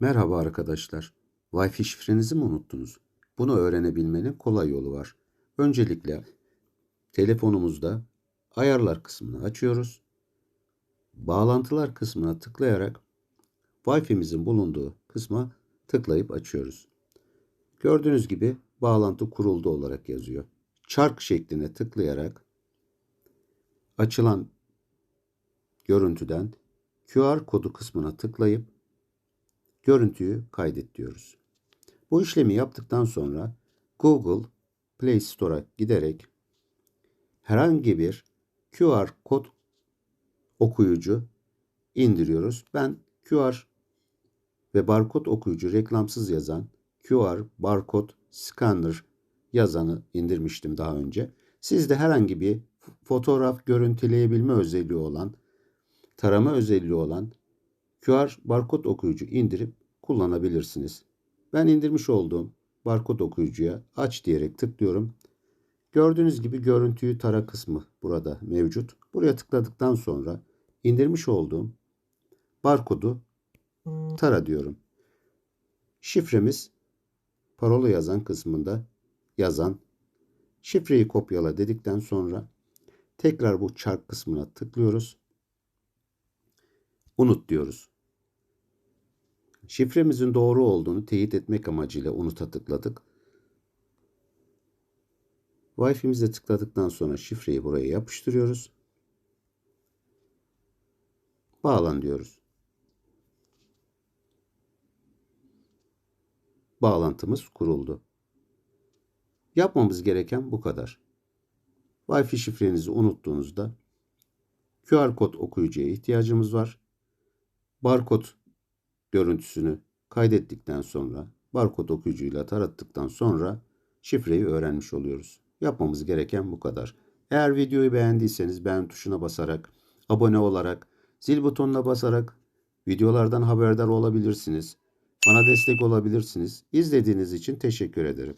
Merhaba arkadaşlar. Wi-Fi şifrenizi mi unuttunuz? Bunu öğrenebilmenin kolay yolu var. Öncelikle telefonumuzda ayarlar kısmını açıyoruz. Bağlantılar kısmına tıklayarak Wi-Fi'mizin bulunduğu kısma tıklayıp açıyoruz. Gördüğünüz gibi bağlantı kuruldu olarak yazıyor. Çark şekline tıklayarak açılan görüntüden QR kodu kısmına tıklayıp görüntüyü kaydet diyoruz. Bu işlemi yaptıktan sonra Google Play Store'a giderek herhangi bir QR kod okuyucu indiriyoruz. Ben QR ve barkod okuyucu reklamsız yazan QR barkod scanner yazanı indirmiştim daha önce. Siz de herhangi bir fotoğraf görüntüleyebilme özelliği olan, tarama özelliği olan QR barkod okuyucu indirip kullanabilirsiniz. Ben indirmiş olduğum barkod okuyucuya aç diyerek tıklıyorum. Gördüğünüz gibi görüntüyü tara kısmı burada mevcut. Buraya tıkladıktan sonra indirmiş olduğum barkodu tara diyorum. Şifremiz parola yazan kısmında yazan şifreyi kopyala dedikten sonra tekrar bu çark kısmına tıklıyoruz. Unut diyoruz. Şifremizin doğru olduğunu teyit etmek amacıyla unuta tıkladık. Wi-Fi'mize tıkladıktan sonra şifreyi buraya yapıştırıyoruz. Bağlan diyoruz. Bağlantımız kuruldu. Yapmamız gereken bu kadar. Wi-Fi şifrenizi unuttuğunuzda QR kod okuyucuya ihtiyacımız var. Barkod görüntüsünü kaydettikten sonra barkod okuyucuyla tarattıktan sonra şifreyi öğrenmiş oluyoruz. Yapmamız gereken bu kadar. Eğer videoyu beğendiyseniz beğen tuşuna basarak, abone olarak, zil butonuna basarak videolardan haberdar olabilirsiniz. Bana destek olabilirsiniz. İzlediğiniz için teşekkür ederim.